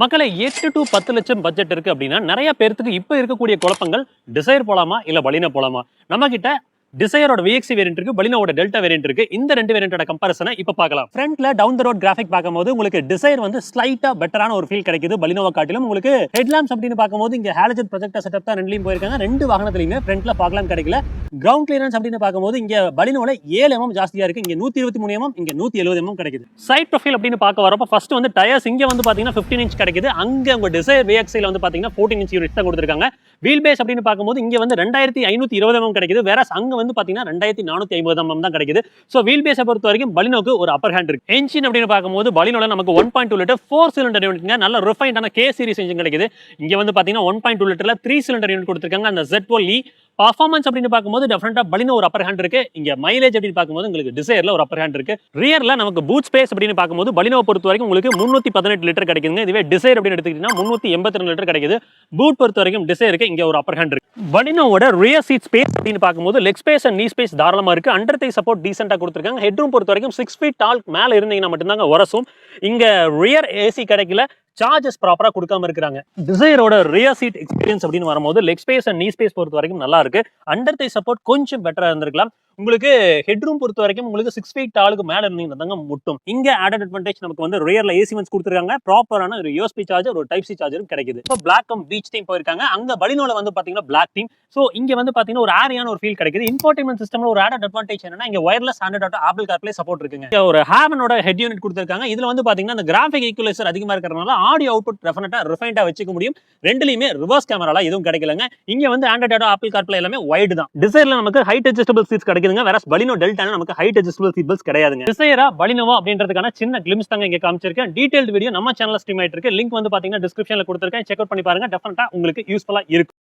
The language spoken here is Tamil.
மக்களை எட்டு டு பத்து லட்சம் பட்ஜெட் இருக்கு அப்படின்னா நிறைய பேர்த்துக்கு இப்போ இருக்கக்கூடிய குழப்பங்கள் டிசைர் போலாமா இல்ல பலினா போலாமா? நம்ம கிட்ட டிசையரோட விஎக்சி வேரியன்ட் இருக்கு பலினாவோட டெல்டா வேரியன்ட் இருக்கு. இந்த ரெண்டு வேரியன்ட்டோட கம்பாரிசனை இப்போ பார்க்கலாம். ஃப்ரண்ட்ல டவுன் த ரோட் கிராஃபிக் பார்க்கும்போது உங்களுக்கு டிசைர் வந்து ஸ்லைட்டா பெட்டரான ஒரு ஃபீல் கிடைக்குது. பலினோவை காட்டிலும் உங்களுக்கு ஹெட்லாம்ஸ் அப்படின்னு பார்க்கும்போது இங்க ஹாலஜன் ப்ரொஜெக்டர் செட்டப் தான் ரெண்டுலையும் போயிருக்காங்க. ரெண்டு வாகனத்துலையுமே ஃப்ரண்ட்ல பார்க்கலாம் கிடைக்கல. கிரவுண்ட் கிளியரன்ஸ் அப்படின்னு பார்க்கும்போது இங்கே பலினோல ஏழு எம்எம் ஜாஸ்தியாக இருக்கு. இங்க நூற்றி இருபத்தி மூணு எம்எம் இங்கே நூற்றி எழுபது எம்எம் கிடைக்குது. சைட் ப்ரொஃபைல் அப்படின்னு பார்க்க வரப்போ ஃபர்ஸ்ட் வந்து டயர்ஸ் இங்கே வந்து பார்த்தீங்கன்னா ஃபிஃப்டின் இன்ச் கிடைக்குது. அங்கே உங்கள் டிசைர் விஎக்ஸில் வந்து பார்த்தீங்கன்னா ஃபோர்டின் இன்ச் யூனிட் தான் கொடுத்துருக்காங்க. வீல் பேஸ் அப்படின்னு பார்க்கும்போது இங்கே வந்து ரெண்டாயிரத்தி ஐநூற்றி இருபது எம்எம் கிடைக்குது. வேற அங்கே வந்து பார்த்தீங்கன்னா ரெண்டாயிரத்தி நானூற்றி ஐம்பது எம்எம் தான் கிடைக்குது. ஸோ வீல் பேஸை பொறுத்த வரைக்கும் பலினோக்கு ஒரு அப்பர் ஹேண்ட் இருக்கு. என்ஜின் அப்படின்னு பார்க்கும்போது பலினோல நமக்கு one point two litre four cylinder யூனிட்ங்க நல்ல ரிஃபைண்டான கே சீரிஸ் இன்ஜின் கிடைக்குது. இங்கே வந்து பார்த்தீங்கன்னா ஒன் பாயிண்ட் டூ லிட்டர்ல த்ரீ சிலிண்டர் யூனிட் கொடுத்துருக்காங்க. அந்த ஜெட் இ பர்ஃபார்மன்ஸ் அப்படின்னு பார்க்கும்போது டெஃபரெண்டாக பலின ஒரு அப்பர் ஹேண்ட் இருக்கு. இங்க மைலேஜ் அப்படின்னு பார்க்கும்போது உங்களுக்கு டிசைர்ல ஒரு அப்பர் ஹேண்ட் இருக்கு. ரியர்ல நமக்கு பூட் ஸ்பேஸ் அப்படின்னு பார்க்கும்போது பலினோவை பொறுத்த வரைக்கும் உங்களுக்கு முன்னூத்தி பதினெட்டு லிட்டர் கிடைக்குதுங்க. இதுவே டிசைர் அப்படின்னு எடுத்துக்கிட்டீங்கன்னா முன்னூத்தி எண்பத்தி ரெண்டு லிட்டர் கிடைக்குது. பூட் பொறுத்த வரைக்கும் டிசைருக்கு இங்க ஒரு அப்பர் ஹேண்ட் இருக்கு. பலினோவோட ரியர் சீட் ஸ்பேஸ் அப்படின்னு பார்க்கும்போது leg space and knee space தாராளமா இருக்கு. அண்டர் தை சப்போர்ட் டீசென்டா கொடுத்துருக்காங்க. ஹெட்ரூம் பொறுத்த வரைக்கும் சிக்ஸ் ஃபீட் டால் மேல இருந்தீங்கன்னா மட்டும்தாங்க உரசும். இங்க ரியர் ஏசி கிடைக்கல. சார்ஜஸ் ப்ராப்பரா கொடுக்காம இருக்காங்க டிசைரோட ரியர் சீட் எக்ஸ்பீரியன்ஸ் அப்படின்னு வரும்போது leg space and knee space பொறுத்த வரைக்கும் நல்லா இருக்கு. அண்டர் தை சப்போர்ட் கொஞ்சம் பெட்டரா இருந்திருக்கலாம். உங்களுக்கு ஹெட்ரூம் பொறுத்த வரைக்கும் உங்களுக்கு சிக்ஸ் ஃபீட் ஆளுக்கு மேலே இருந்தீங்கன்னா தாங்க முட்டும். இங்க ஆடட் அட்வான்டேஜ் நமக்கு வந்து ரியர்ல ஏசி வென்ஸ் கொடுத்துருக்காங்க. ப்ராப்பரான ஒரு யூஎஸ்பி சார்ஜர் ஒரு டைப் சி சார்ஜரும் கிடைக்குது. இப்போ பிளாக் கம் பீச் டீம் போயிருக்காங்க. அங்க பலினோல வந்து பாத்தீங்கன்னா பிளாக் டீம் ஸோ இங்க வந்து பாத்தீங்கன்னா ஒரு ஆரியான ஒரு ஃபீல் கிடைக்குது. இன்ஃபோர்டைன்மெண்ட் சிஸ்டம்ல ஒரு ஆடட் அட்வான்டேஜ் என்னன்னா இங்க wireless standard auto Apple CarPlay support இருக்குங்க. ஒரு ஹேவனோட ஹெட் யூனிட் கொடுத்துருக்காங்க. இதுல வந்து பாத்தீங்கன்னா அந்த கிராஃபிக் ஈக்குவலைசர் அதிகமா இருக்கிறதுனால ஆடியோ அவுட்புட் டெஃபினட்டா ரிஃபைண்டா வச்சுக்க முடியும். ரெண்டுலயுமே ரிவர்ஸ் கேமரால எதுவும் கிடைக்கலங்க. இங்க வந்து ஆண்ட்ராய்ட் ஆட்டோ ஆப்பிள் கார்ப்ளே எல்லாமே ஒயிட் தான். டிசைர்ல நமக்கு ஹைட் அட்ஜஸ்டபிள் சீட்ஸ் கிடைக்குதுங்க வேற பலினோ டெல்டான நமக்கு ஹைட் அட்ஜஸ்டபிள் சீட் பெல்ட்ஸ் கிடையாதுங்க. டிசைரா பலினோவா அப்படின்றதுக்கான சின்ன கிளிம்ஸ் தாங்க இங்க காமிச்சிருக்கேன். டீடைல்டு வீடியோ நம்ம சேனல் ஸ்ட்ரீம் ஆயிட்டு இருக்கு லிங்க் வந்து பாத்தீங்கன்னா டிஸ்கிரிப்ஷன்ல கொடுத்துருக்கேன். செக் அவுட் பண்ணி பாருங்க. டெஃபினட்டா உங்களுக்கு யூஸ்ஃபுல்லா இருக்கும்.